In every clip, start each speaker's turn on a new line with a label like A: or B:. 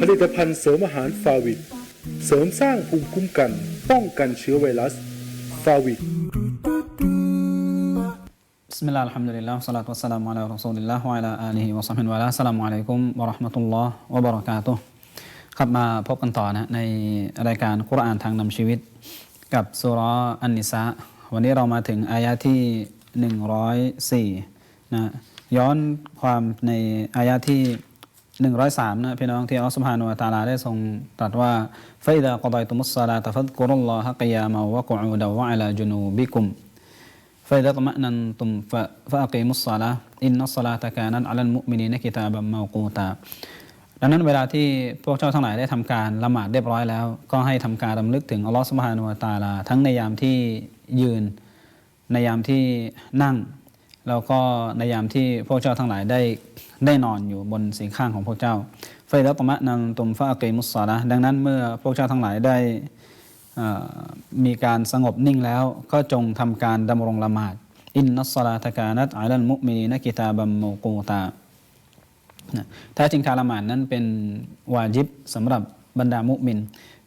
A: ผลิตภัณฑ์เสริมอาหารฟาวิดเสริมสร้างภูมิคุ้มกัน ป้องกันเชื้อไวรัส ฟาวิด
B: บิสมิลลาห์อัลฮัมดุลิลลาห์สลาตุวัสสลามุอะลัยฮิรอซูลิลลาฮ์วะอะลาอาลีฮิวะซอฮบิฮิวะลาสลามุอะลัยกุมวะเราะห์มะตุลลอฮ์วะบะเราะกาตุฮ์ครับมาพบกันต่อนะในรายการกุรอานทางนำชีวิต กับสุรอันนิสาวันนี้เรามาถึงอายะที่ 104นะย้อนความในอายะที่ หนึ่งร้อยสามนะพี่น้องที่อัลลอฮฺสุบฮานุวะตาลาได้ทรงตรัสว่าฟาอิดะกอดอยตุมุสซาลาตฟัดกุรุลลอฮะกิยามาวะกูอูดะวะอัลาจุนูบิคุมฟาอิดะตมะนันตุมฟะฟะอักิมุสซาลาอินนัสซาลาตะกานันอัลลมุมินีนกิตาบัมมากูตาดังนั้นเวลาที่พวกเจ้าทั้งหลายได้ทำการละหมาดเรียบร้อยแล้ว ก็ให้ทำการรำลึกถึงอัลลอฮฺสุบฮานุวะตาลา ทั้งในยามที่ยืน ในยามที่นั่ง แล้วก็ในยามที่พวกเจ้าทั้งหลายได้ได้นอนอยู่บนสีข้างของพวกเจ้าไฟดัตมะนันตุมฟะอักมุสซาละดังนั้นเมื่อพวกเจ้าทั้งหลายได้มีการสงบนิ่งแล้ว ก็จงทำการดำรงละหมาดอินนัสลาตกานัตอัลลมุมินีนกิตาบัมโมกูตาแท้จริงการละหมาดนั้นเป็นวาจิบสำหรับบรรดามุมิน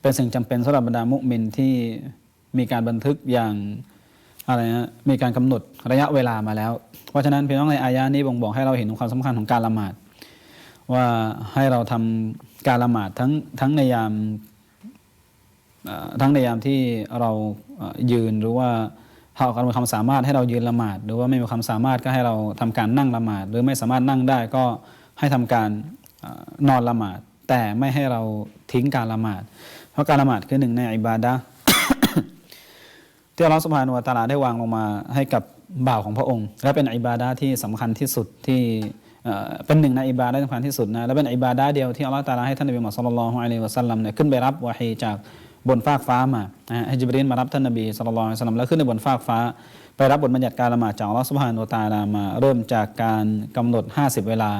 B: เป็นสิ่งจำเป็นสำหรับบรรดามุมินที่มีการบันทึกอย่าง อะไรนะมีการกำหนดระยะเวลามาแล้ว เพราะฉะนั้นพี่น้องในอายะนี้บ่งบอกให้เราเห็นถึงความสำคัญของการละหมาด ว่าให้เราทำการละหมาดทั้งทั้งในยามทั้งในยามที่เรายืนหรือว่าเรามีความสามารถให้เรายืนละหมาด หรือว่าไม่มีความสามารถก็ให้เราทำการนั่งละหมาด หรือไม่สามารถนั่งได้ก็ให้ทำการนอนละหมาด แต่ไม่ให้เราทิ้งการละหมาด เพราะการละหมาดคือหนึ่งในอิบาดะ ที่อัลลอฮฺสุบฮานุวะตาลาได้วางลงมาให้กับบ่าวของพระองค์ และเป็นอิบาดะห์ที่สำคัญที่สุดที่เป็นหนึ่งในอิบาดะห์ที่สำคัญที่สุดนะและเป็นอิบาดะห์เดียวที่อัลลอฮฺตาลาให้ท่านนบีมุฮัมมัดศ็อลลัลลอฮุอะลัยฮิวะซัลลัมเนี่ยขึ้นไปรับวะฮีจากบนฟากฟ้ามาฮะให้จิบรีนมารับท่านนบีศ็อลลัลลอฮุอะลัยฮิวะซัลลัมแล้วขึ้นไปบนฟากฟ้า ไปรับบทบัญญัติการละหมาดจากอัลลอฮฺสุบฮานุวะตาลามาเริ่มจากการกำหนด 50 เวลา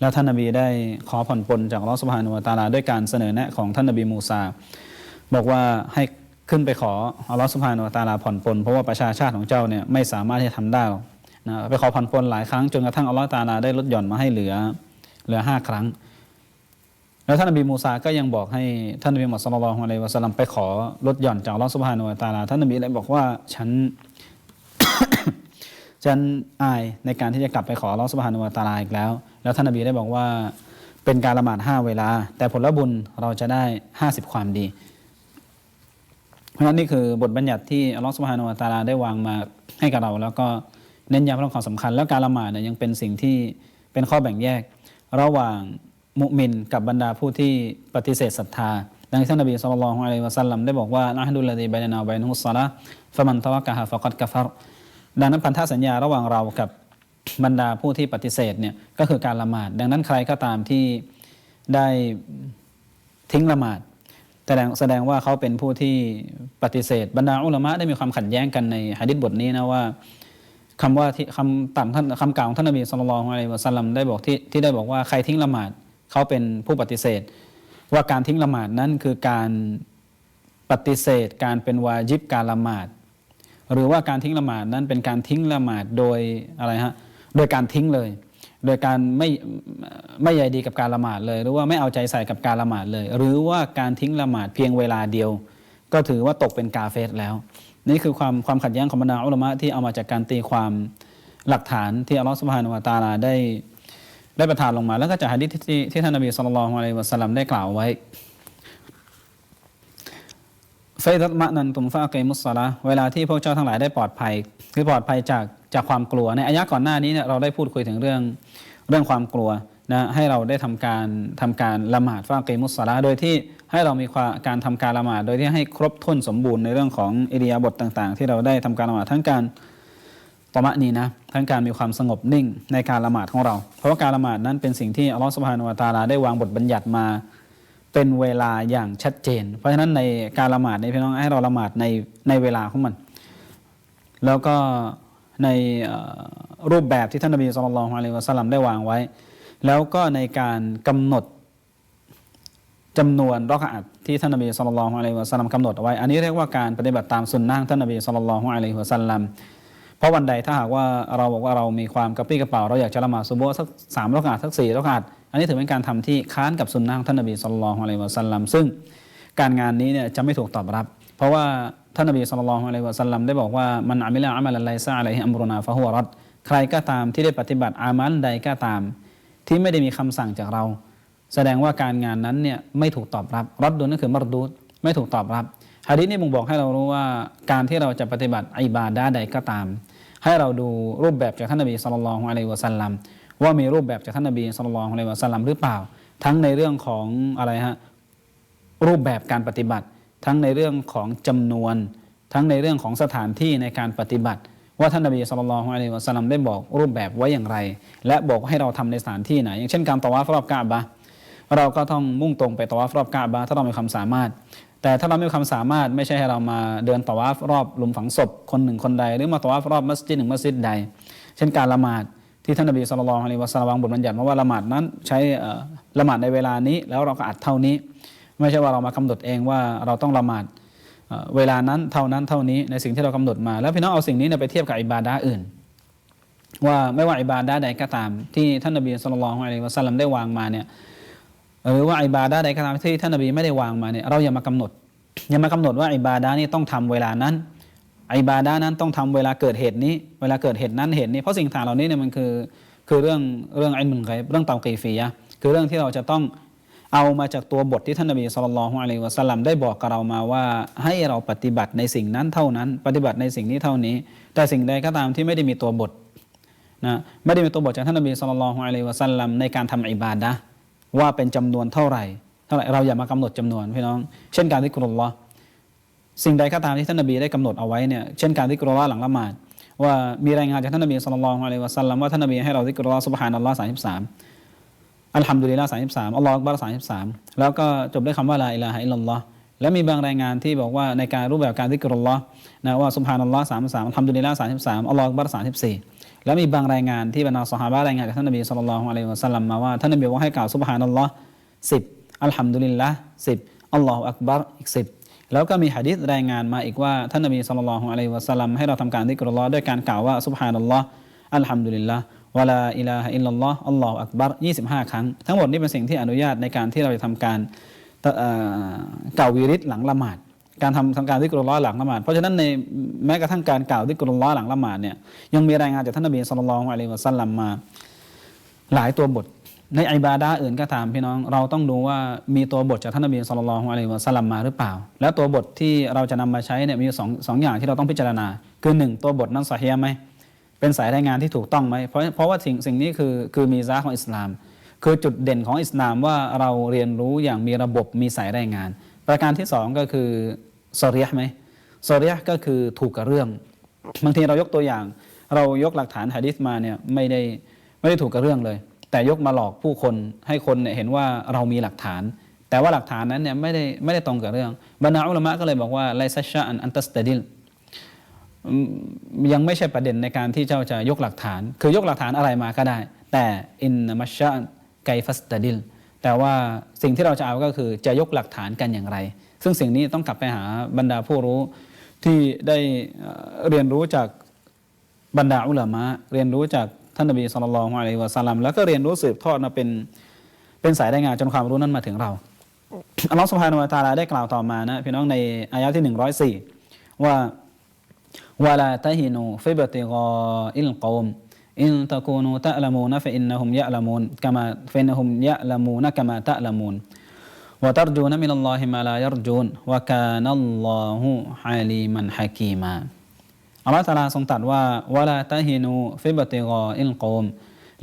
B: แล้วท่านนบีได้ขอผ่อนปลนจากอัลลอฮฺสุบฮานุวะตาลาด้วยการเสนอแนะของท่านนบีมูซาบอกว่าให้ ขึ้นไปขออัลลอฮฺสุบฮานุตาลาผ่อนปลนเพราะว่าประชาชาติของเจ้าเนี่ยไม่สามารถที่จะทำได้หรอกนะไปขอผ่อนปลนหลายครั้งจนกระทั่งอัลลอฮฺตาลาได้ลดหย่อนมาให้เหลือเหลือห้าครั้ง แล้วท่านนบีมูซาก็ยังบอกให้ท่านนบีมุฮัมมัดศ็อลลัลอฮุอะลัยวะซัลลัมไปขอลดหย่อนจากอัลลอฮฺสุบฮานุตาลาท่านนบีเลยบอกว่าฉันฉันอายในการที่จะกลับไปขออัลลอฮฺสุบฮานุตาลาอีกแล้ว แล้วท่านนบีได้บอกว่าเป็นการละหมาดห้าเวลา แต่ผลบุญเราจะได้ห้าสิบความดี เพราะฉะนั้นนี่คือบทบัญญัติที่อัลลอฮฺสุบฮานุวะตาลาได้วางมาให้กับเรา แล้วก็เน้นย้ำเรื่องความสำคัญ แล้วการละหมาดเนี่ยยังเป็นสิ่งที่เป็นข้อแบ่งแยก ระหว่างมุมินกับบรรดาผู้ที่ปฏิเสธศรัทธา ดังที่ท่านนบีสุลต่านละฮ์อะลัยวะซัลลัมได้บอกว่านะฮ์ดุลลาดีบัยนาบัยนุสซาละฟะมันตะวะกะฮะฟะกัดกะฟัรดังนั้นพันธสัญญาระหว่างเรากับบรรดาผู้ที่ปฏิเสธเนี่ยก็คือการละหมาด ดังนั้นใครก็ตามที่ได้ทิ้งละหมาด แสดงแสดงว่าเขาเป็นผู้ที่ปฏิเสธ บรรดาอุลามะได้มีความขัดแย้งกันในหะดิษบทนี้นะว่าคำว่าที่คำต่างท่านคำกล่าวของท่านนบีสุลต่านอะลัยฮิวะสัลลัมได้บอกที่ที่ได้บอกว่าใครทิ้งละหมาดเขาเป็นผู้ปฏิเสธ ว่าการทิ้งละหมาดนั้นคือการปฏิเสธ การเป็นวาญิบการละหมาด หรือว่าการทิ้งละหมาดนั้นเป็นการทิ้งละหมาดโดยอะไรฮะโดยการทิ้งเลย โดยการไม่ไม่ใยดีกับการละหมาดเลย หรือว่าไม่เอาใจใส่กับการละหมาดเลย หรือว่าการทิ้งละหมาดเพียงเวลาเดียว ก็ถือว่าตกเป็นกาเฟสแล้ว นี่คือความความขัดแย้งของบรรดาอุลามะที่เอามาจากการตีความหลักฐานที่อัลลอฮฺสุบฮานุวะตาลาได้ได้ประทานลงมา แล้วก็จากฮะดิษที่ที่ท่านนบีสุลต่านละอะลัยวะสัลลัมได้กล่าวไว้ไฟดัตมะนันตุมฟะอักมุสซาละเวลาที่พวกเจ้าทั้งหลายได้ปลอดภัย คือปลอดภัยจาก จากความกลัวในอายะก่อนหน้านี้เนี่ยเราได้พูดคุยถึงเรื่องเรื่องความกลัวนะให้เราได้ทำการทำการละหมาดฟะอักมุสซาละห์โดยที่ให้เรามีความการทำการละหมาดโดยที่ให้ครบถ้วนสมบูรณ์ในเรื่องของอิริยาบถต่าง ๆ ที่เราได้ทำการละหมาดทั้งการตอมะนีนะทั้งการมีความสงบนิ่งในการละหมาดของเรา เพราะว่าการละหมาดนั้นเป็นสิ่งที่อัลลอฮฺสุบฮานุวะตาลาได้วางบทบัญญัติมาเป็นเวลาอย่างชัดเจน เพราะฉะนั้นในการละหมาดในพี่น้องให้เราละหมาดในในเวลาของมัน แล้วก็ ในรูปแบบที่ท่านนบีสุลต่านอะลัยฮิวะสัลลัมได้วางไว้ แล้วก็ในการกำหนดจำนวนรอกอัดที่ท่านนบีสุลต่านอะลัยฮิวะสัลลัมกำหนดเอาไว้ อันนี้เรียกว่าการปฏิบัติตามสุนนะของท่านนบีสุลต่านอะลัยฮิวะสัลลัมเพราะวันใดถ้าหากว่าเราบอกว่าเรามีความกระปี้กระเป๋าเราอยากจะละหมาดซุโบสักสามรอกอัดสักสี่รอกอัดนนี้ถือเป็นการทำที่ค้านกับสุนนะของท่านนบีสุลต่านละฮ์อะลัยฮิวะสัลลัมซึ่งการงานนี้เนี่ยจะไม่ถูกตอบรับ เพราะว่า ท่านนบีสุลต่านละฮ์อะลัยวะสัลลัมได้บอกว่ามันอามิละอามัลไลซาอะลัยฮิอัมรุนาฟะฮุวรัดใครก็ตามที่ได้ปฏิบัติอามัลใดก็ตาม ที่ไม่ได้มีคำสั่งจากเรา แสดงว่าการงานนั้นเนี่ยไม่ถูกตอบรับรัดดูนั่นคือมรดูดไม่ถูกตอบรับฮะดิษนี้บ่งบอกให้เรารู้ว่าการที่เราจะปฏิบัติอิบาดะใดก็ตาม ให้เราดูรูปแบบจากท่านนบีสุลต่านละฮ์อะลัยวะสัลลัมว่ามีรูปแบบจากท่านนบีสุลต่านละฮ์อะลัยวะสัลลัมหรือเปล่า ทั้งในเรื่องของอะไรฮะรูปแบบการปฏิบัติ ทั้งในเรื่องของจำนวน ทั้งในเรื่องของสถานที่ในการปฏิบัติ ว่าท่านนบีสุลต่านละฮ์อะลัยฮิวะสัลลัมได้บอกรูปแบบไว้อย่างไร และบอกให้เราทำในสถานที่ไหน อย่างเช่นการตะวาฟรอบกาบะเราก็ต้องมุ่งตรงไปตะวาฟรอบกาบะถ้าเรามีความสามารถ แต่ถ้าเราไม่มีความสามารถไม่ใช่ให้เรามาเดินตะวาฟรอบหลุมฝังศพคนหนึ่งคนใด หรือมาตะวาฟรอบมัสยิดหนึ่งมัสยิดใด เช่นการละหมาดที่ท่านนบีสุลต่านละฮ์อะลัยฮิวะสัลลัมวางบทบัญญัติมาว่าละหมาดนั้นใช้ละหมาดในเวลานี้แล้วเราก็อัดเท่านี้ ไม่ใช่ว่าเรามากำหนดเองว่าเราต้องละหมาดเวลานั้นเท่านั้นเท่านี้ในสิ่งที่เรากำหนดมา แล้วพี่น้องเอาสิ่งนี้ไปเทียบกับอิบาดะห์อื่น ว่าไม่ว่าอิบาดะห์ใดก็ตาม ที่ท่านนบีสุลต่านอะลัยวะสัลลัมได้วางมาเนี่ยหรือว่าอิบาดะห์ใดก็ตามที่ท่านนบีไม่ได้วางมาเนี่ยเราอย่ามากำหนด อย่ามากำหนดว่าอิบาดะห์นี่ต้องทำเวลานั้นอิบาดะห์นั้นต้องทำเวลาเกิดเหตุนี้ เวลาเกิดเหตุนั้นเหตุนี้เพราะสิ่งต่างเหล่านี้เนี่ยมันคือคือเรื่องเรื่องไอ้มึงไงเรื่องเตากีฟียะคือเรื่องที่เราจะต้อง เอามาจากตัวบทที่ท่านนบีสุลต่านละฮ์อะลัยวะสัลลัมได้บอกกับเรามาว่า ให้เราปฏิบัติในสิ่งนั้นเท่านั้น ปฏิบัติในสิ่งนี้เท่านี้ แต่สิ่งใดก็ตามที่ไม่ได้มีตัวบทนะไม่ได้มีตัวบทจากท่านนบีสุลต่านละฮ์อะลัยวะสัลลัมในการทำอิบาดะว่าเป็นจำนวนเท่าไหร่เท่าไหร่เราอย่ามากำหนดจำนวนพี่น้อง เช่นการที่กรุลลอฮ์สิ่งใดก็ตามที่ท่านนบีได้กำหนดเอาไว้เนี่ยเช่นการที่กรุลลอฮ์หลังละหมาดว่ามีรายงานจากท่านนบีสุลต่านละฮ์อะลัยวะสัลลัมว่าท่านนบีให้เราที่กรุลลอฮ์ซุบฮานัลลอฮ์สามสิบสาม อัลฮัมดุลิลลาห์สามสิบสามอัลลอฮ์อักบัรสามสิบสามแล้วก็จบด้วยคำว่าลาอิลาฮะอิลลัลลอฮ์และมีบางรายงานที่บอกว่าในการรูปแบบการที่กรุลลอฮ์นะว่าซุบฮานัลลอฮ์สามสิบสามอัลฮัมดุลิลลาห์สามสิบสามอัลลอฮ์อักบัรสามสิบสี่แล้วมีบางรายงานที่บรรดาสหายรายงานจากท่านนบีสุลต่านละฮ์อะลัยฮิวะสัลลัมมาว่าท่านนบีบอกให้กล่าวซุบฮานัลลอฮ์สิบอัลฮัมดุลิลละสิบอัลลอฮฺอักบัรอีกสิบแล้วก็มีหะดีษรายงานมาอีกว่าท่านนบีสุลต่านละฮ์อะลัยฮิวะสัลลัมให้เราทำการที่กรุลลอฮ์ด้วยการกล่าวว่าซุบฮานัลลอฮ์อัลฮัมดุลิลละ วลาอิลาฮะอิลลัลลอฮ์อัลลอฮฺอักบัร25 ครั้ง ทั้งหมดนี้เป็นสิ่งที่อนุญาตในการที่เราจะทำการเกล่าววีริดหลังละหมาด การทำทำการที่กรุลลอหลังละหมาด เพราะฉะนั้นในแม้กระทั่งการกล่าวที่กรุลลอหลังละหมาดเนี่ยยังมีรายงานจากท่านนบีสุลต่านละฮ์อะลัยฮิวะสัลลัมมาหลายตัวบท ในอิบาดะห์อื่นก็ตามพี่น้อง เราต้องดูว่ามีตัวบทจากท่านนบีสุลต่านละฮ์อะลัยฮิวะสัลลัมมาหรือเปล่า แล้วตัวบทที่เราจะนำมาใช้เนี่ยมีสองสองอย่างที่เราต้องพิจารณา คือหนึ่งตัวบทนั้นสอฮีฮ์ไหม เป็นสายรายงานที่ถูกต้องไหมเพราะเพราะว่าสิ่งสิ่งนี้คือคือมีซาของอิสลาม คือจุดเด่นของอิสลามว่าเราเรียนรู้อย่างมีระบบมีสายรายงาน ประการที่สองก็คือซอรียะไหมซอรียะก็คือถูกกับเรื่อง บางทีเรายกตัวอย่าง เรายกหลักฐานหะดีษมาเนี่ยไม่ได้ไม่ได้ถูกกับเรื่องเลย แต่ยกมาหลอกผู้คนให้คนเนเห็นว่าเรามีหลักฐาน แต่ว่าหลักฐานนั้นเนี่ยไม่ได้ไม่ได้ตรงกับเรื่องบรรดาอุลามะก็เลยบอกว่าไลซัชชะอันอันตัสตดิล ยังไม่ใช่ประเด็นในการที่เจ้าจะยกหลักฐาน คือยกหลักฐานอะไรมาก็ได้ แต่อินนัมัชชะไกฟัสตดิลแต่ว่าสิ่งที่เราจะเอาก็คือจะยกหลักฐานกันอย่างไร ซึ่งสิ่งนี้ต้องกลับไปหาบรรดาผู้รู้ที่ได้เรียนรู้จากบรรดาอุลามะเรียนรู้จากท่านนบีสุลต่านละฮ์อะลัยวะสัลลัมแล้วก็เรียนรู้สืบทอดมาเป็นเป็นสายรายงานจนความรู้นั้นมาถึงเราอัลลอฮฺสุบฮานุวะตาลาได้กล่าวต่อมานะพี่น้องในอายะที่ 104 ว่า ولا تهنوا في ابتغاء القوم إن تكونوا تألمون فإنهم يألمون كما فإنهم يألمون كما تألمون وترجون من الله ما لا يرجون وكان الله عليما حكيما อัลลอฮฺตะอาลาทรงตรัสว่าวะลาตะฮินูฟิบติกออิลโกม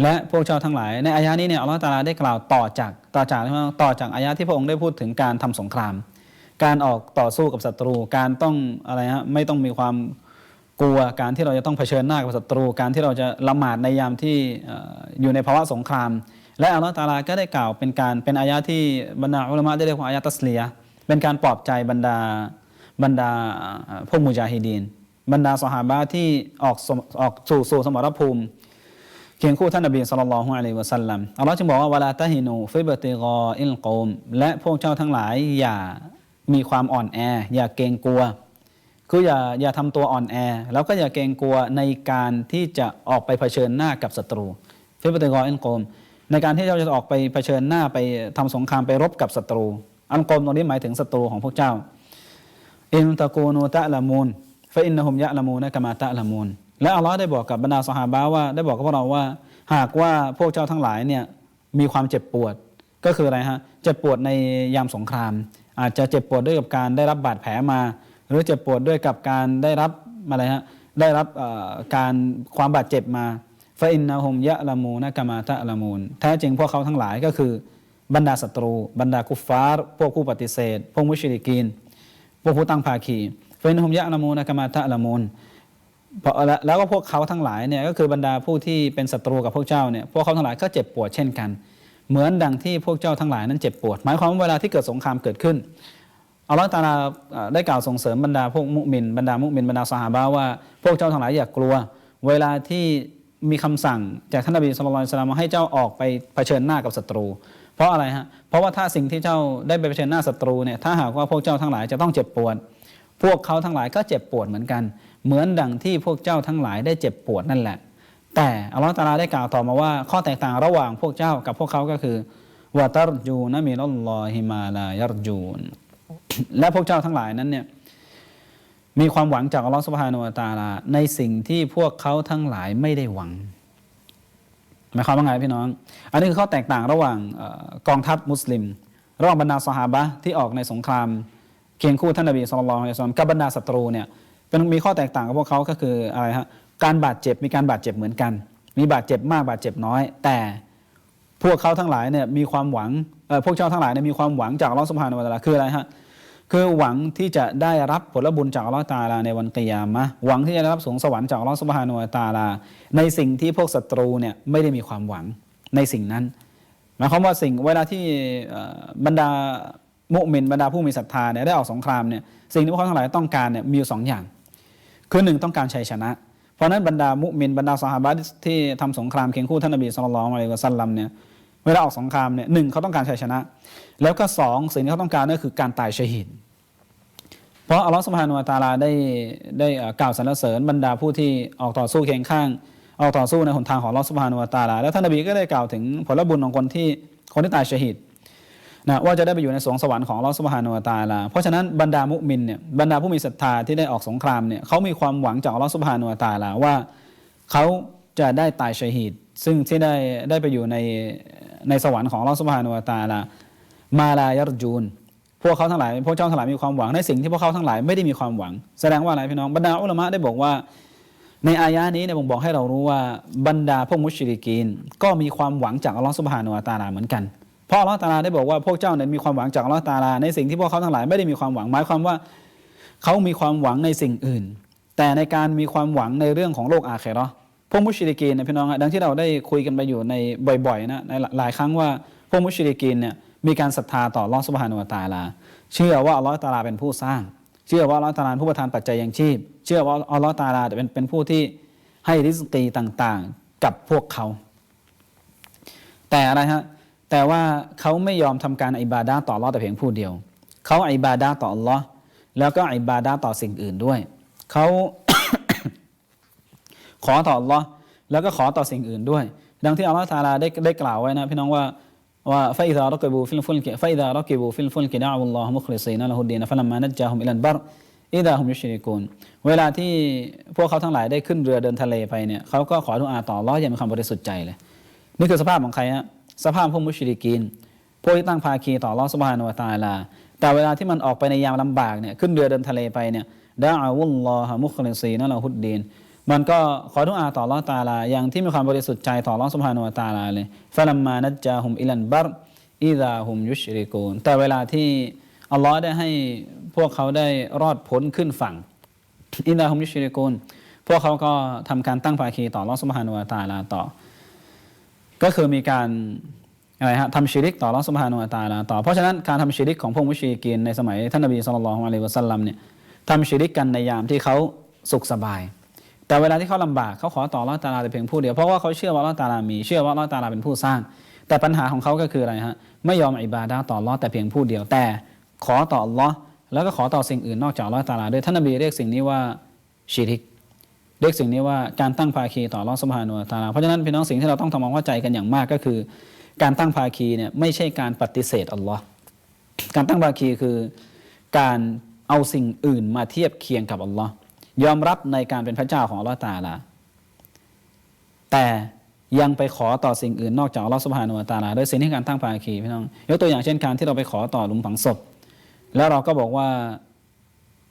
B: และพวกเจ้าทั้งหลาย ในอายะนี้เนี่ยอัลลอฮฺตะอาลาได้กล่าวต่อจากต่อจากต่อจากอายะที่พระองค์ได้พูดถึงการทำสงคราม การออกต่อสู้กับศัตรู การต้องอะไรฮะไม่ต้องมีความ กลัวการที่เราจะต้องเผชิญหน้ากับศัตรู การที่เราจะละหมาดในยามที่อยู่ในภาวะสงคราม และอัลลอฮฺตาลาก็ได้กล่าวเป็นการเป็นอายะที่บรรดาอุลามะได้เรียกว่าอายะตัสเลียเป็นการปลอบใจบรรดาบรรดาพวกมุจาฮิดีนบรรดาสหาบะที่ออกสมออกสู่สู่สมรภูมิเคียงคู่ท่านนบีสุลต่านละฮ์อะลัยวะสัลลัมอัลลอฮ์จึงบอกว่าวลาตะฮินูฟิบติกออิลกอมและพวกเจ้าทั้งหลายอย่ามีความอ่อนแอ อย่าเกรงกลัว คืออย่าอย่าทำตัวอ่อนแอ แล้วก็อย่าเกรงกลัวในการที่จะออกไปเผชิญหน้ากับศัตรูฟิบตกออิลกม ในการที่เราจะออกไปเผชิญหน้าไปทำสงครามไปรบกับศัตรู อันโกมตรงนี้หมายถึงศัตรูของพวกเจ้าอินตะกูนูตะละมูนฟอินนะฮุมยะละมูนะกะมาตะละมูนและอัลลอฮ์ได้บอกกับบรรดาสหาบะห์ว่าได้บอกกับพวกเราว่า หากว่าพวกเจ้าทั้งหลายเนี่ยมีความเจ็บปวดก็คืออะไรฮะเจ็บปวดในยามสงคราม อาจจะเจ็บปวดด้วยกับการได้รับบาดแผลมา รือเจ็บปวดด้วยกับการได้รับอะไรฮะได้รับการความบาดเจ็บมาฟะอินนะฮุมยะละมูนะกะมาตะละมูนแท้จริงพวกเขาทั้งหลายก็คือบรรดาศัตรู บรรดากุฟาร์พวกผู้ปฏิเสธ พวกมุชริกีน พวกผู้ตั้งภาคีเฟนนาฮุมยะละมูนะกะมาตะละมูนเพราะแลแล้วก็พวกเขาทั้งหลายเนี่ยก็คือบรรดาผู้ที่เป็นศัตรูกับพวกเจ้าเนี่ยพวกเขาทั้งหลายก็เจ็บปวดเช่นกัน เหมือนดังที่พวกเจ้าทั้งหลายนั้นเจ็บปวด หมายความว่าเวลาที่เกิดสงครามเกิดขึ้น อัลลอฮฺตาลาได้กล่าวส่งเสริมบรรดาพวกมุมินบรรดามุมินบรรดาสหาบะห์ว่าพวกเจ้าทั้งหลายอย่ากกลัว เวลาที่มีคำสั่งจากท่านนบีสุลต่านสลามให้เจ้าออกไปเผชิญหน้ากับศัตรู เพราะอะไรฮะเพราะว่าถ้าสิ่งที่เจ้าได้ไปเผชิญหน้าศัตรูเนี่ยถ้าหากว่าพวกเจ้าทั้งหลายจะต้องเจ็บปวด พวกเขาทั้งหลายก็เจ็บปวดเหมือนกัน เหมือนดังที่พวกเจ้าทั้งหลายได้เจ็บปวดนั่นแหละ แต่อัลลอฮฺตาลาได้กล่าวต่อมาว่า ข้อแตกต่างระหว่างพวกเจ้ากับพวกเขาก็คือวะตารจูนะมินัลลอฮิมาลายรจูน และพวกเจ้าทั้งหลายนั้นเนี่ยมีความหวังจากอัลลอฮฺสุบฮานุวะตาลา ในสิ่งที่พวกเขาทั้งหลายไม่ได้หวังหมายความว่าไงพี่น้อง อันนี้คือข้อแตกต่างระหว่างอกองทัพมุสลิม ระหว่างบรรดาสหาบะที่ออกในสงครามเคียงคู่ท่านนบีสุลต่านละฮ์อัลลอฮ์กับบรรดาศัตรูเนี่ยเป็นมีข้อแตกต่างกับพวกเขาก็คืออะไรฮะการบาดเจ็บมีการบาดเจ็บเหมือนกัน มีบาดเจ็บมากบาดเจ็บน้อย แต่พวกเขาทั้งหลายเนี่ยมีความหวัง พวกเจ้าทั้งหลายเนี่ยมีความหวังจากอัลลอฮ์สุบฮานุวะตะอาลาคืออะไรฮะคือหวังที่จะได้รับผลบุญจากอัลลอฮ์ตาลาในวันกิยามะหวังที่จะได้รับสวงสวรรค์จากอัลลอฮ์สุบฮานุวะตาลา ในสิ่งที่พวกศัตรูเนี่ยไม่ได้มีความหวังในสิ่งนั้นหมายความว่าสิ่งเวลาที่บรรดามุมินบรรดาผู้มีศรัทธาเนี่ยได้ออกสงครามเนี่ยสิ่งที่พวกเขาทั้งหลายต้องการเนี่ยมีอยู่สองอย่าง คือหนึ่งต้องการชัยชนะ เพราะนั้นบรรดามุมินบรรดาสหายที่ทำสงครามเคียงคู่ท่านนบีสุลต่านอะลัยฮิวะซัลลัมเนี่ย เวลาออกสงครามเนี่ยหนึ่งเขาต้องการชัยชนะ แล้วก็สองสิ่งที่เขาต้องการก็คือการตายชหิดเพราะอัลลอฮฺสุบฮานุวะตาลาได้ได้กล่าวสรรเสริญบรรดาผู้ที่ออกต่อสู้เคียงข้าง ออกต่อสู้ในหนทางของอัลลอฮฺสุบฮานุวะตาลา แล้วท่านนบีก็ได้กล่าวถึงผลบุญของคนที่คนที่ตายชหิดนะว่าจะได้ไปอยู่ในสวงสวรรค์ของอัลลอฮฺสุบฮานุวะตาลา เพราะฉะนั้นบรรดามุมินเนี่ยบรรดาผู้มีศรัทธาที่ได้ออกสงครามเนี่ยเขามีความหวังจากอัลลอฮฺสุบฮานุวะตาลาว่าเขา จะได้ตายชหิดซึ่งที่ได้ได้ไปอยู่ในในสวรรค์ของอัลอสุบฮานุวตาลามาลายรจูน พวกเขาทั้งหลายพวกเจ้าทั้งหลายมีความหวังในสิ่งที่พวกเขาทั้งหลายไม่ได้มีความหวัง แสดงว่าอะไรพี่น้องบรรดาอุลามะได้บอกว่า ในอายะนี้เนี่ยผมบอกให้เรารู้ว่าบรรดาพวกมุชริกีน ก็มีความหวังจากอัลลอฮฺสุบฮานุวตาลาเหมือนกันเพราะอัลลอฮฺตาลาได้บอกว่าพวกเจ้าเนี่ยมีความหวังจากอัลลอฮฺตาลาในสิ่งที่พวกเขาทั้งหลายไม่ได้มีความหวังหมายความว่าเขามีความหวังในสิ่งอื่น แต่ในการมีความหวังในเรื่องของโลกอาเคเราะ พวกมุชริกีนนี่ยพี่น้องดังที่เราได้คุยกันไปอยู่ในบ่อยๆนะในหลายครั้งว่าพวกมุชริกีนเนี่ยมีการศรัทธาต่อลอสุบฮานุวตาลา เชื่อว่าอัลลอฮฺตาลาเป็นผู้สร้าง เชื่อว่าอัลลอฮฺตาลาผู้ประทานปัจจัยยังชีพ เชื่อว่าอัลลอฮฺตะอาลาเป็นเป็นผู้ที่ให้ริสกีต่างๆกับพวกเขา แต่อะไรฮะแต่ว่าเขาไม่ยอมทำการอิบาดาต่อลอแต่เพียงผู้เดียว เขาอิบาดาต่ออัลลอฮ์แล้วก็อิบาดาต่อสิ่งอื่นด้วย เขา ขอต่ออัลลอฮ์แล้วก็ขอต่อสิ่งอื่นด้วย ดังที่อัลลอฮฺตาลาได้ได้กล่าวไว้นะพี่น้องว่าว่าฟาอิซารักบูฟิลฟุลกิฟาอิซารักบูฟิลฟุลกิดะอัลลอฮ์มุคลิซีนะละฮุดดีนะฟะลัมมานัจจาฮุมอิลันบัรอิดาฮุมยุชริกูนเวลาที่พวกเขาทั้งหลายได้ขึ้นเรือเดินทะเลไปเนี่ยเขาก็ขอดุอาต่ออัลลอฮ์อย่างมีความบริสุทธิ์ใจเลย นี่คือสภาพของใครฮะสภาพพวกมุชริกีนพวกที่ตั้งภาคีต่ออัลลอฮ์ซุบฮานุวะตะอาลา แต่เวลาที่มันออกไปในยามลำบากเนี่ยขึ้นเรือเดินทะเลไปเนี่ยดะอาวุลลอฮะมุคลิซีนะละฮุดดีน มันก็ขอดุอาต่ออัลลอฮ์ตาลาอย่างที่มีความบริสุทธิ์ใจต่ออัลลอฮ์ซุบฮานุวะตาลาเลยฟะลัมมานัจจาฮุมอิลันบัรอิดาฮุมยุชริกูนแต่เวลาที่อัลลอฮ์ได้ให้พวกเขาได้รอดพ้นขึ้นฝั่งอิดาฮุมยุชริกูนพวกเขาก็ทำการตั้งภาคีต่ออัลอฮ์สุบฮานุวะตาลาต่อ ก็คือมีการอะไรฮะทำชิริกต่ออัลอฮ์สุบฮานุวะตาลาต่อ เพราะฉะนั้นการทำชิริกของพวกมุชริกีนในสมัยท่านนบีสุลต่านละฮ์อะลัยฮิวะสัลลัมเนี่ยทำชิริกกันในยามที่เขาสุขสบาย แต่เวลาที่เขาลำบากเขาขอต่ออัลลอฮ์ตาลาแต่เพียงผู้เดียวเพราะว่าเขาเชื่อว่าอัลลอฮ์ตาลามีเชื่อว่าอัลลอฮ์ตาลาเป็นผู้สร้าง แต่ปัญหาของเขาก็คืออะไรฮะไม่ยอมอิบาดาต่ออัลลอฮ์แต่เพียงผู้เดียว แต่ขอต่ออัลลอฮ์แล้วก็ขอต่อสิ่งอื่นนอกจากอัลลอฮ์ตาลาด้วยท่านนบีเรียกสิ่งนี้ว่าชิริกเรียกสิ่งนี้ว่าการตั้งภาคีต่อรอดสมานุตาลาเพราะฉะนั้นพี่น้องสิ่งที่เราต้องทำความเข้าใจกันอย่างมากก็คือ การตั้งภาคีเนี่ยไม่ใช่การปฏิเสธอัลลอฮ์การตั้งภาคีคือการเอาสิ่งอื่นมาเทียบเคียงกับอัลลอฮ์ ยอมรับในการเป็นพระเจ้าของอัลลอฮ์ตาลา แต่ยังไปขอต่อสิ่งอื่นนอกจากอัลลอฮ์สุบฮานุวะตาลาโดยสิ่งที่การตั้งภาคีพี่น้องยกตัวอย่างเช่นการที่เราไปขอต่อหลุมฝังศพ แล้วเราก็บอกว่า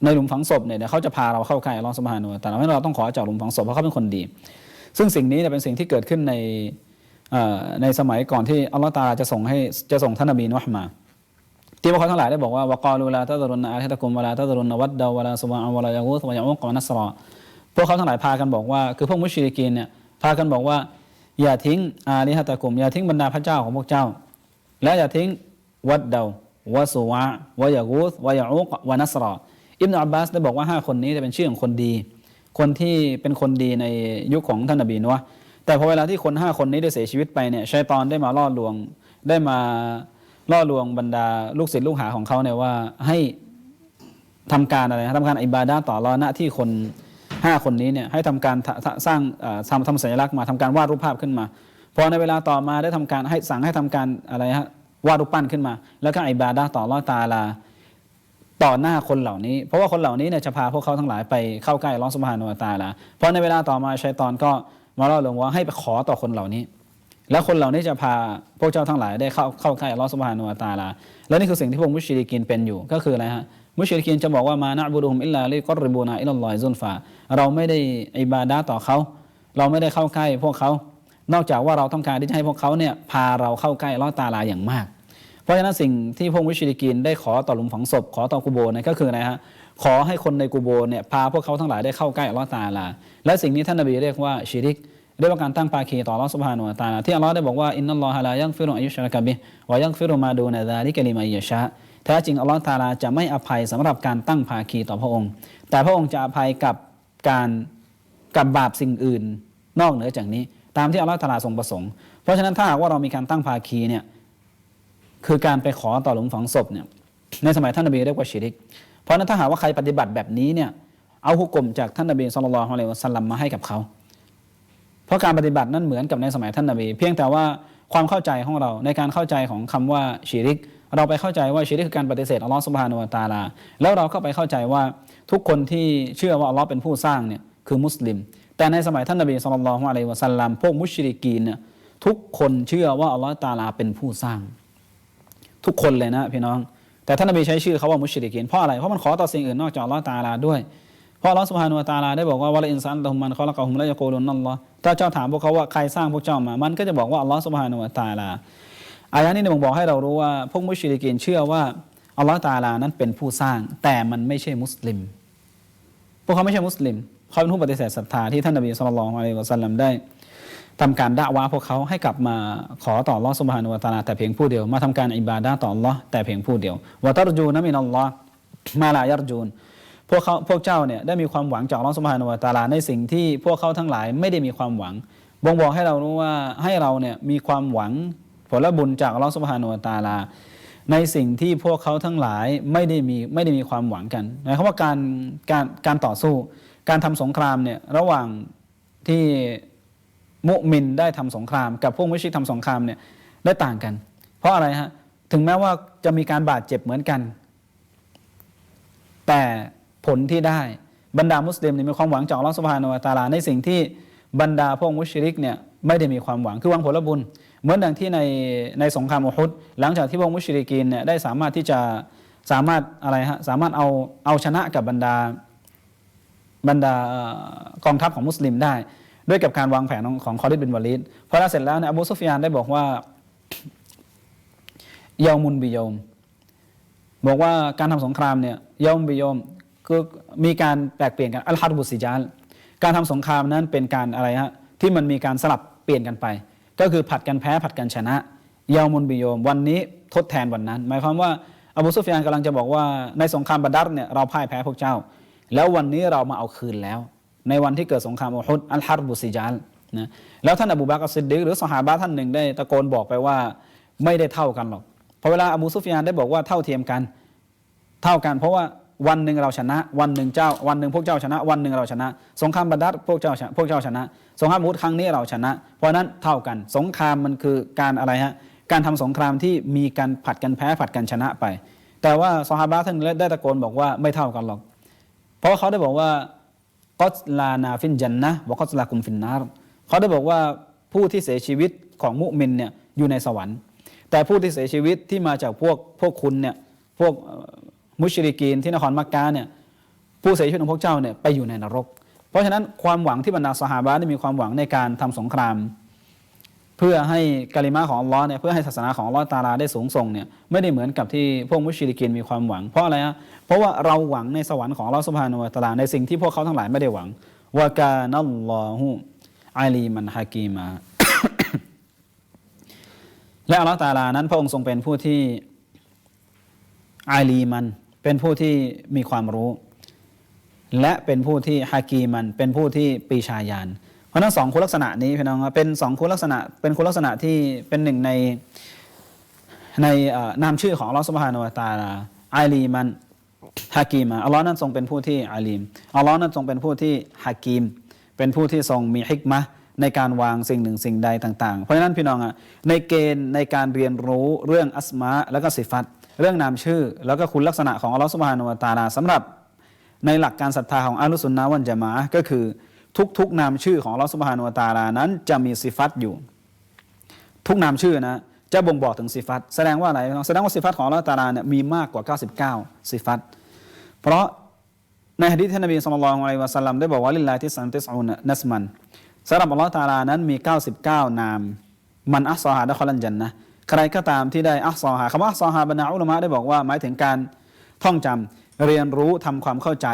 B: ในหลุมฝังศพเนี่ยเขาจะพาเราเข้าใกล้อัลลอฮ์สุบฮานุวะตาลาเพราะฉะนั้นเราต้องขอจากหลุมฝังศพเพราะเขาเป็นคนดี ซึ่งสิ่งนี้เนี่ยเป็นสิ่งที่เกิดขึ้นในในสมัยก่อนที่อัลลอฮ์ตาลาจะส่งให้จะส่งท่านนบีนุฮ์มา ที่พวกเขาทั้งหลายได้บอกว่าวกาลูลาตะดรุนอาลิตะกุมวลาตะดรุนวัดดาวลาสุบะวลายากูสวะยะอุกวะนัสรอพวกเขาทั้งหลายพากันบอกว่า คือพวกมุชริกีนเนี่ยพากันบอกว่า อย่าทิ้งอาลิฮะตะกุมอย่าทิ้งบรรดาพระเจ้าของพวกเจ้า และอย่าทิ้งวัดดาววะสุวะวะยากูสวะยะอุกวะนัสรออิบนาอับบาสได้บอกว่าห้าคนนี้จะเป็นชื่อของคนดี คนที่เป็นคนดีในยุคของท่านนบีนัวห์แต่พอเวลาที่คนห้าคนนี้ได้เสียชีวิตไปเนี่ยชัยตอนได้มาล่อลวงได้มา ล่อลวงบรรดาลูกศิษย์ลูกหาของเขาเนี่ยว่าให้ทำการอะไรนะทำการอิบาดาต่อรอหน้าที่คนห้าคนนี้เนี่ยให้ทำการสร้างทำทำสัญลักษณ์มาทำการวาดรูปภาพขึ้นมาพอในเวลาต่อมาได้ทำการให้สั่งให้ทำการอะไรฮะวาดรูปปั้นขึ้นมา แล้วก็อิบาดาต่อรอตาลาต่อหน้าคนเหล่านี้ เพราะว่าคนเหล่านี้เนี่ยจะพาพวกเขาทั้งหลายไปเข้าใกล้อัลลอฮ์สุบฮานุวตาลาเพราะในเวลาต่อมาชัยตอนก็มาล่อลวงว่าให้ไปขอต่อคนเหล่านี้ แล้วคนเหล่านี้จะพาพวกเจ้าทั้งหลายได้เข้าเข้าใกล้อัลลอฮ์สุบฮานุวะตาลา และนี่คือสิ่งที่พวกมุชริกินเป็นอยู่ก็คืออะไรฮะมุชริกินจะบอกว่ามานะบุรุมอิลลาลิกอริบูนาอิลลลอฮิซุนฟาเราไม่ได้อิบาดาต่อเขา เราไม่ได้เข้าใกล้พวกเขา นอกจากว่าเราต้องการที่จะให้พวกเขาเนี่ยพาเราเข้าใกล้ลอตาลาอย่างมาก เพราะฉะนั้นสิ่งที่พวกมุชริกีนได้ขอต่อหลุมฝังศพขอต่อกูโบนี่ยก็คืออะไรฮะขอให้คนในกูโบเนี่ยพาพวกเขาทั้งหลายได้เข้าใกล้ลอตาลา และสิ่งนี้ท่านนบีเรียกว่าชิริก เรียกว่าการตั้งภาคีต่ออัลลอฮ์สุบฮานุวะตาที่อัลลอฮ์ได้บอกว่าอินนัลลอฮะลายักฟิรุอายุชรกะบิฮ์วะยักฟิรุมาดูนะซาลิกะลิมัยยะชาแท้จริงอัลลอฮ์ตาลาจะไม่อภัยสำหรับการตั้งภาคีต่อพระองค์ แต่พระองค์จะอภัยกับการกับบาปสิ่งอื่น นอกเหนือจากนี้ ตามที่อัลลอฮ์ตาลาทรงประสงค์ เพราะฉะนั้นถ้าหากว่าเรามีการตั้งภาคีเนี่ยคือการไปขอต่อหลุมฝังศพเนี่ยในสมัยท่านนบีเรียกว่าชิริก เพราะนั้นถ้าหากว่าใครปฏิบัติแบบนี้เนี่ยเอาหุกกลมจากท่านนบีสุลต่านละฮ์อะลัยฮิวะสัลลัมมาให้กับเขา เพราะการปฏิบัตินั้นเหมือนกับในสมัยท่านนบี เพียงแต่ว่าความเข้าใจของเราในการเข้าใจของคำว่าชิริก เราไปเข้าใจว่าชิริกคือการปฏิเสธอัลลอฮ์สุบฮานุวตาลา แล้วเราก็ไปเข้าใจว่าทุกคนที่เชื่อว่าอัลลอฮ์เป็นผู้สร้างเนี่ยคือมุสลิม แต่ในสมัยท่านนบีสุลต่านละฮ์อะลัยวะสัลลัมพวกมุชริกีนเนี่ยทุกคนเชื่อว่าอัลลอฮ์ตาลาเป็นผู้สร้าง ทุกคนเลยนะพี่น้อง แต่ท่านนบีใช้ชื่อเขาว่ามุชริกีนเพราะอะไรเพราะมันขอต่อสิ่งอื่นนอกจากอัลลอฮ์ตาลาด้วย เพราะอัลลอฮ์สุบฮานุวะตาลาได้บอกว่าวะลอินซานตะฮุมมันเขอละกะฮุมละยะกูลุนนัลลอฮ์ถ้าเจ้าถามพวกเขาว่าใครสร้างพวกเจ้ามา มันก็จะบอกว่าอัลลอฮ์สุบฮานุวะตะอาลาอายะนี้เนี่ยบ่งบอกให้เรารู้ว่าพวกมุชริกีนเชื่อว่าอัลลอฮ์ตาลานั้นเป็นผู้สร้าง แต่มันไม่ใช่มุสลิม พวกเขาไม่ใช่มุสลิม เขาเป็นผู้ปฏิเสธศรัทธาที่ท่านนบีสุลต่านละฮ์อะลัยฮิวะสัลลัมได้ทำการด่าวะพวกเขาให้กลับมาขอต่ออัลลอฮ์สุบฮานุวะตาลาแต่เพียงผู้เดียวมาทำการอิบาดะต่ออัลลอฮ์แต่เพียงผู้เดียววะตรจูนะมินัลลอฮ์มาลายัรจูน พวกเขาพวกเจ้าเนี่ยได้มีความหวังจากอัลลอฮ์สุบฮานุวะตาลาในสิ่งที่พวกเขาทั้งหลายไม่ได้มีความหวังบ่งบอกให้เรารู้ว่าให้เราเนี่ยมีความหวังผลบุญจากอัลลอฮ์สุบฮานุวะตาลา ในสิ่งที่พวกเขาทั้งหลายไม่ได้มีไม่ได้มีความหวังกันหมายความว่าการการการต่อสู้ การทำสงครามเนี่ยระหว่างที่มุมินได้ทำสงคราม กับพวกมุชิกทำสงครามเนี่ยได้ต่างกัน เพราะอะไรฮะถึงแม้ว่าจะมีการบาดเจ็บเหมือนกัน แต่ ผลที่ได้บรรดามุสลิมเนี่ยมีความหวังจากอัลลอฮฺสุบฮานุวตาลาในสิ่งที่บรรดาพวกมุชริกเนี่ยไม่ได้มีความหวังคือหวังผลบุญ เหมือนดังที่ในในสงครามอุฮุดหลังจากที่พวกมุชริกีนเนี่ยได้สามารถที่จะสามารถอะไรฮะสามารถเอาเอาชนะกับบรรดาบรรดากองทัพของมุสลิมได้ ด้วยกับการวางแผนของของคอลิดบินวาลิดพอแล้วเสร็จแล้วเนี่ยอบูซุฟยานได้บอกว่าเยามุนบิยอมบอกว่าการทำสงครามเนี่ยเยามุนบิยอม คือมีการแปลกเปลี่ยนกันอัลฮัดบุสิจาลการทำสงครามนั้นเป็นการอะไรฮะที่มันมีการสลับเปลี่ยนกันไป ก็คือผัดกันแพ้ผัดกันชนะเยามุนบิยอมวันนี้ทดแทนวันนั้น หมายความว่าอบูซุฟยานกำลังจะบอกว่าในสงครามบาดัรเนี่ยเราพ่ายแพ้พวกเจ้า แล้ววันนี้เรามาเอาคืนแล้ว ในวันที่เกิดสงครามอุฮุดอัลฮัรบุซิจาลนะแล้วท่านอบูบักอัสซิดดิกหรือสหายบะห์ท่านหนึ่งได้ตะโกนบอกไปว่าไม่ได้เท่ากันหรอกพราะเวลาอบูซุฟยานได้บอกว่าเท่าเทียมกัน เท่ากัน เพราะว่า วันหนึ่งเราชนะ วันหนึ่งเจ้า วันหนึ่งพวกเจ้าชนะ วันหนึ่งเราชนะ สงครามบัดดัดพวกเจ้าชนะพวกเจ้าชนะ สงครามอุดครั้งนี้เราชนะ เพราะนั้นเท่ากัน สงครามมันคือการอะไรฮะ การทำสงครามที่มีการผัดกันแพ้ผัดกันชนะไป แต่ว่าซฮาบะท่านได้ตะโกนบอกว่าไม่เท่ากันหรอก เพราะเขาได้บอกว่ากอสลานาฟินจันนะวะกอสลากุมฟินนารเขาได้บอกว่าผู้ที่เสียชีวิตของมุมินเนี่ยอยู่ในสวรรค์ แต่ผู้ที่เสียชีวิตที่มาจากพวกพวกคุณเนี่ยพวก มุชริกีนที่นครมักกะเนี่ยผู้เสียชีวิตของพวกเจ้าเนี่ยไปอยู่ในนรก เพราะฉะนั้นความหวังที่บรรดาสหาบะได้มีความหวังในการทำสงคราม เพื่อให้กาลิมาของอัลลอฮ์เนี่ยเพื่อให้ศาสนาของอัลลอฮ์ตาลาได้สูงส่งเนี่ยไม่ได้เหมือนกับที่พวกมุชริกินมีความหวัง เพราะอะไรฮะเพราะว่าเราหวังในสวรรค์ของอัลลอฮ์สุบฮานุวะตาลาในสิ่งที่พวกเขาทั้งหลายไม่ได้หวังวากานัลลอฮุอาลีมันฮากีมาและอัลลอฮ์ตาลานั้นพระองค์ทรงเป็นผู้ที่อาลีมัน เป็นผู้ที่มีความรู้ และเป็นผู้ที่ฮากีมันเป็นผู้ที่ปีชาญาณเพราะนั้นสองคุณลักษณะนี้พี่น้องครับเป็นสองคุณลักษณะ เป็นคุณลักษณะที่เป็นหนึ่งในในนามชื่อของอัลลอฮฺสุบฮานาอะตาลาอาลีมันฮากีมาอัลลอฮ์นั้นทรงเป็นผู้ที่อาลีมอัลลอฮ์นั้นทรงเป็นผู้ที่ฮากีม เป็นผู้ที่ทรงมีฮิกมะในการวางสิ่งหนึ่งสิ่งใดต่าง ๆ เพราะฉะนั้นพี่น้องอะในเกณฑ์ในการเรียนรู้เรื่องอัสมาแล้วก็สิฟัต เรื่องนามชื่อ แล้วก็คุณลักษณะของอัลลอฮฺสุบฮานาอะตาลาสำหรับในหลักการศรัทธาของอัลลุสุนนะวันจะมาอะก็คือทุกๆนามชื่อของอัลลอฮฺสุบฮานุวะตาลานั้นจะมีสิฟัตอยู่ ทุกนามชื่อนะจะบ่งบอกถึงสิฟัตแสดงว่าอะไรแสดงว่าสิฟัตของอัลลอฮฺตาลาเนี่ยมีมากกว่า 99 สิฟัตเพราะในฮะดีษท่านนบีสุลต่านอะลัยวะสัลลัมได้บอกว่าลิลลาฮิติสันติสอูนนัสมันสำหรับอัลลอฮฺตาลานั้นมี 99 นาม มันอัลซฮาดะคอลันจันนะ ใครก็ตามที่ได้อัลซอฮาคำว่าอัลซอฮาบรรดาอุลามะได้บอกว่าหมายถึงการท่องจำเรียนรู้ทำความเข้าใจ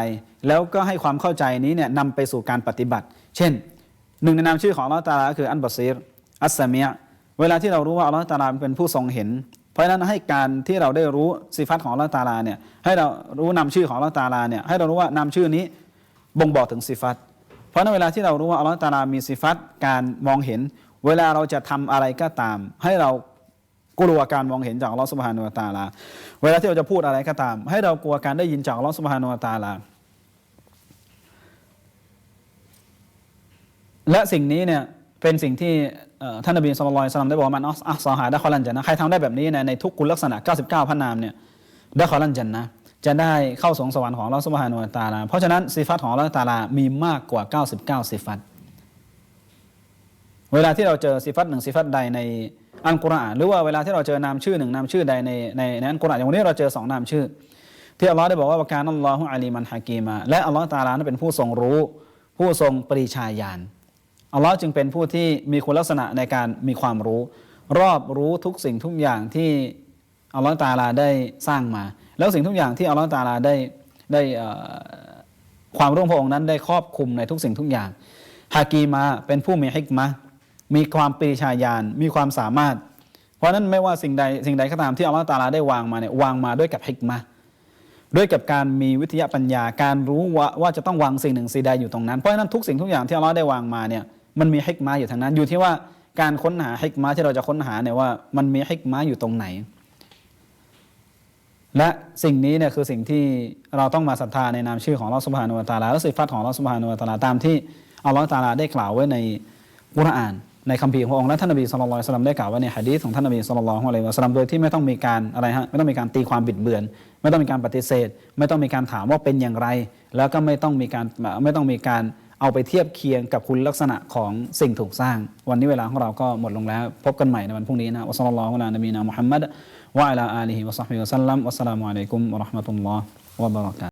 B: แล้วก็ให้ความเข้าใจนี้เนี่ยนำไปสู่การปฏิบัติ เช่น หนึ่งในนามชื่อของอัลลอฮฺตาลาก็คืออันบัซีรอัสซามียเวลาที่เรารู้ว่าอัลลอฮฺตาลาเป็นผู้ทรงเห็น เพราะฉะนั้นให้การที่เราได้รู้สิฟัตของอัลลอฮฺตาลาเนี่ยให้เรารู้นามชื่อของอัลลอฮฺตาลาเนี่ยให้เรารู้ว่านามชื่อนี้บ่งบอกถึงสิฟัตเพราะในเวลาที่เรารู้ว่าอัลลอฮฺตาลามีสิฟัตการมองเห็น เวลาเราจะทำอะไรก็ตาม ให้เรา กลัวการมองเห็นจากอัลลอฮฺสุบฮานุตาลา เวลาที่เราจะพูดอะไรก็ตาม ให้เรากลัวการได้ยินจากอัลลอฮฺสุบฮานุตาลา และสิ่งนี้เนี่ยเป็นสิ่งที่เอ่อท่านนบีสุลต่านได้บอกว่ามันอัลซอฮาได้คอลันจันนะใครทำได้แบบนี้นะในทุกคุณลักษณะ 99พันนามเนี่ยได้คอลันจันนะจะได้เข้าสงสวรรค์ของลอสุบฮานุตาลา เพราะฉะนั้นสิฟัตของลอตาลา มีมากกว่า 99สิฟัต เวลาที่เราเจอสิฟัตหนึ่งสิฟัตใดใน อัลกุรอานหรือว่าเวลาที่เราเจอนามชื่อหนึ่งนามชื่อใดในในในอัลกุรอานอย่างวันนี้เราเจอสองนามชื่อ ที่อัลลอฮ์ได้บอกว่าวะการอัลลอฮุอาลีมันฮากีมาและอัลลอฮ์ตาลานั้นเป็นผู้ทรงรู้ ผู้ทรงปริชาญาณอัลลอฮ์จึงเป็นผู้ที่มีคุณลักษณะในการมีความรู้ รอบรู้ทุกสิ่งทุกอย่างที่อัลลอฮ์ตาลาได้สร้างมา แล้วสิ่งทุกอย่างที่อัลลอฮ์ตาลาได้ได้ความร่วมพระองค์นั้นได้ครอบคลุมในทุกสิ่งทุกอย่างฮากีมาเป็นผู้มีฮิกมะ มีความปรีชาญาณมีความสามารถ เพราะนั้นไม่ว่าสิ่งใดสิ่งใดก็ตามที่อัลลอฮฺตาลาได้วางมาเนี่ยวางมาด้วยกับฮิกมะห์ด้วยกับการมีวิทยาปัญญาการรู้ว่าว่าจะต้องวางสิ่งหนึ่งสิ่งใดอยู่ตรงนั้นเพราะฉะนั้นทุกสิ่งทุกอย่างที่อัลลอฮฺได้วางมาเนี่ยมันมีฮิกมะห์อยู่ทางนั้นอยู่ที่ว่าการค้นหาฮิกมะห์ที่เราจะค้นหาเนี่ยว่ามันมีฮิกมะห์อยู่ตรงไหน และสิ่งนี้เนี่ยคือสิ่งที่เราต้องมาศรัทธาในนามชื่อของอัลลอฮฺสุบฮานุวะตาลาและสิฟัตของอัลลอฮฺสุบฮานุวะตาลาตามที่อัลลอฮฺตาลาได้กล่าวไว้ในกุรอาน ในคัมภีร์ขององค์และท่านนบีสุลต่านสลัมได้กล่าวไว้ในฮะดีษของท่านนบีสุลต่านอะลัยฮิวะสัลลัมโดยที่ไม่ต้องมีการอะไรฮะไม่ต้องมีการตีความบิดเบือน ไม่ต้องมีการปฏิเสธ ไม่ต้องมีการถามว่าเป็นอย่างไร แล้วก็ไม่ต้องมีการไม่ต้องมีการเอาไปเทียบเคียงกับคุณลักษณะของสิ่งถูกสร้าง วันนี้เวลาของเราก็หมดลงแล้ว พบกันใหม่ในวันพรุ่งนี้นะอัสลลัลลอฮุอะลานบีนามุฮัมมัดวะอะลาอาลีฮิวะซอฮบิวะสัลลัมวัสสลามุอะลัยกุมวะเราะห์มะตุลลอฮ์วะบะเราะกา